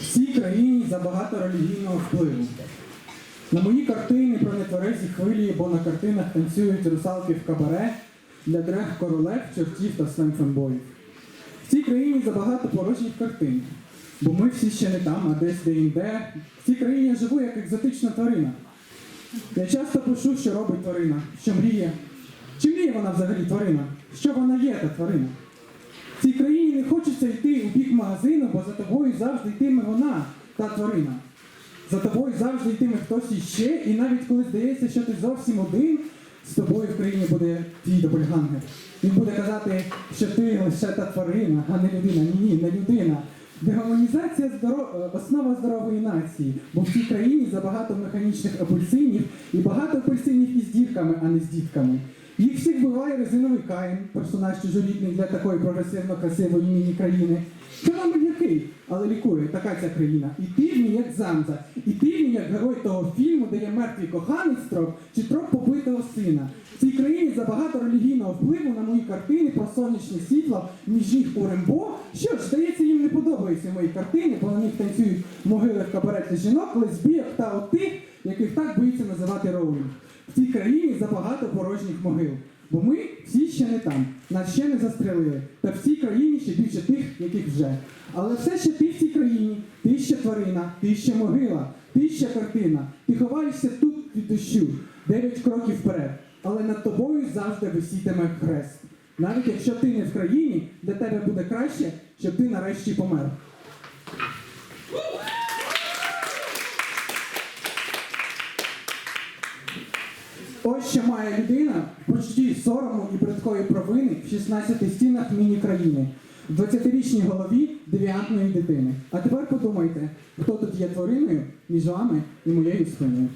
В цій країні забагато релігійного впливу. На мої картини про нетверезі хвилі, бо на картинах танцюють русалки в кабаре для дрех королев, чортів та свемфембоїв. В цій країні забагато порожніх картин, бо ми всі ще не там, а десь де-інде. В цій країні я живу як екзотична тварина. Я часто пишу, що робить тварина, що мріє. Чи мріє вона взагалі тварина? Що вона є, та тварина? В цій країні хочеться йти у бік магазину, бо за тобою завжди йтиме вона, та тварина. За тобою завжди йтиме хтось іще, і навіть коли здається, що ти зовсім один, з тобою в країні буде твій допельгангер. Він буде казати, що ти лише та тварина, а не людина. Ні, ні, не людина. Дегуманізація здоро... е, основа здорової нації, бо в цій країні забагато механічних апельсинів і багато апельсинів із дітками, а не з дітками. Їх всіх вбиває резиновий Каїн, персонаж чужорідний для такої прогресивно красивої міні-країни. Феномен який, але лікує така ця країна. І півні, як Замза, і півні, як герой того фільму, де є мертвий коханець троп чи троп побитого сина. В цій країні забагато релігійного впливу на мої картини про сонячне світло, між їх у Рембо. Що ж, здається, їм не подобаються мої картини, бо на них танцюють могили в кабареті жінок, лесбійок та от тих, яких так боїться називати Роулінг. В цій країні забагато порожніх могил. Бо ми всі ще не там, нас ще не застрелили. Та в цій країні ще більше тих, яких вже. Але все ще ти в цій країні, ти ще тварина, ти ще могила, ти ще картина. Ти ховаєшся тут від дощу, дев'ять кроків вперед. Але над тобою завжди висітиме хрест. Навіть якщо ти не в країні, для тебе буде краще, щоб ти нарешті помер. Ось що має людина в почутті сорому і бридкої провини в 16 стінах міні-країни, в 20-річній голові девіантної дитини. А тепер подумайте, хто тут є твариною між вами і моєю спиною.